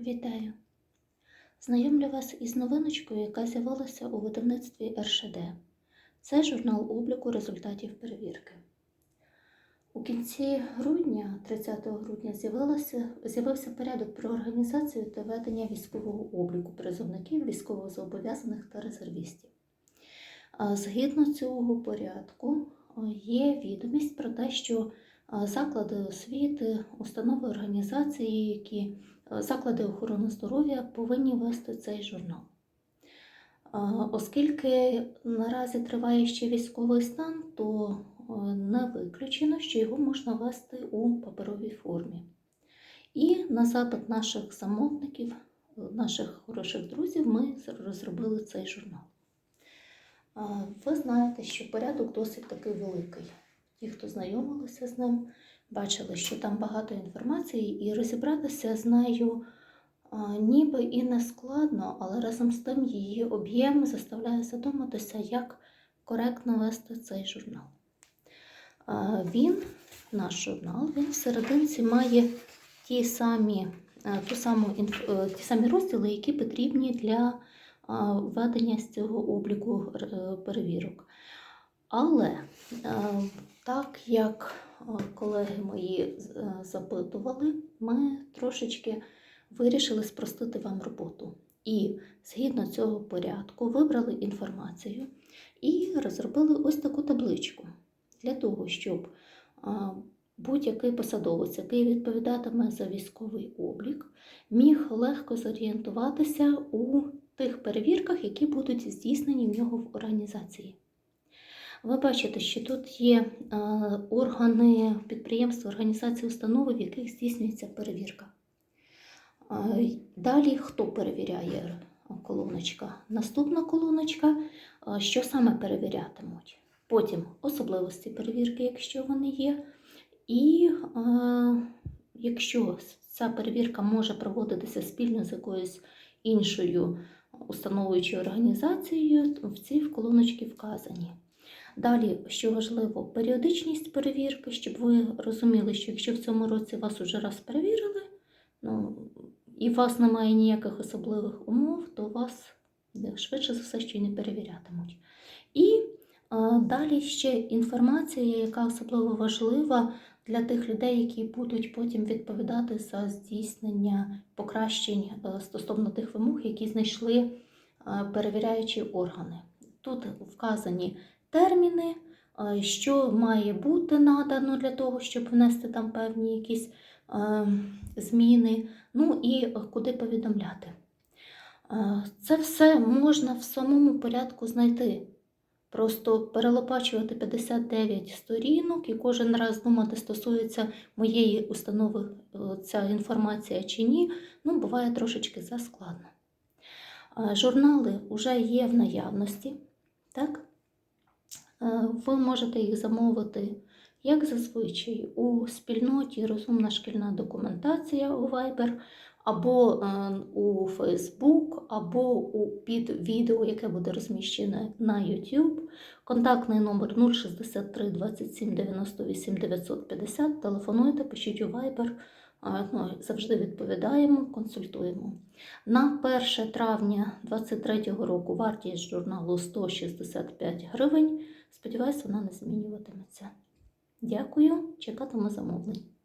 Вітаю! Знайомлю вас із новиночкою, яка з'явилася у видавництві РШД. Це журнал обліку результатів перевірки. У кінці грудня, 30 грудня, з'явився порядок про організацію та ведення військового обліку призовників, військовозобов'язаних та резервістів. Згідно цього порядку є відомість про те, що заклади освіти, установи організації, які заклади охорони здоров'я повинні вести цей журнал. Оскільки наразі триває ще військовий стан, то е, не виключено, що його можна вести у паперовій формі. І на запит наших замовників, е, наших хороших друзів, ми розробили цей журнал. Ви знаєте, що порядок досить такий великий. Ті, хто знайомилися з ним, бачили, що там багато інформації, і розібратися з нею ніби і не складно, але разом з тим її об'єм заставляє задуматися, як коректно вести цей журнал. Він, наш журнал, він всерединці має ті самі, е, ту саму, е, ті самі розділи, які потрібні для а, ведення з цього обліку е, перевірок. Але е, так як е, колеги мої е, запитували, ми трошечки вирішили спростити вам роботу. І згідно цього порядку вибрали інформацію і розробили ось таку табличку для того, щоб будь-який посадовець, який відповідатиме за військовий облік, міг легко зорієнтуватися у тих перевірках, які будуть здійснені в нього в організації. Ви бачите, що тут є е, органи підприємства, організації, установи, в яких здійснюється перевірка. Е, Далі хто перевіряє колоночка? Наступна колоночка, е, що саме перевірятимуть. Потім особливості перевірки, якщо вони є. І е, якщо ця перевірка може проводитися спільно з якоюсь іншою установою чи організацією, в цій колоночці вказані. Далі, що важливо, періодичність перевірки, щоб ви розуміли, що якщо в цьому році вас уже раз перевірили, ну, і у вас немає ніяких особливих умов, то вас швидше за все ще й не перевірятимуть. І е, далі ще інформація, яка особливо важлива для тих людей, які будуть потім відповідати за здійснення покращень е, стосовно тих вимог, які знайшли е, перевіряючі органи. Тут вказані терміни, що має бути надано для того, щоб внести там певні якісь зміни, ну і куди повідомляти. Це все можна в самому порядку знайти. Просто перелопачувати 59 сторінок і кожен раз думати, стосується моєї установи е, ця інформація чи ні, ну, буває трошечки заскладно. Журнали вже є в наявності. Так? Е, Ви можете їх замовити, як зазвичай, у спільноті Розумна шкільна документація у Viber, або е, у Facebook, або у, під відео, яке буде розміщене на YouTube. Контактний номер 063 27 98 950. Телефонуйте, пишіть у Viber. Ну, завжди відповідаємо, консультуємо. На 1 травня 2023 року вартість журналу 165 гривень. Сподіваюсь, вона не змінюватиметься. Дякую, чекатиму замовлень.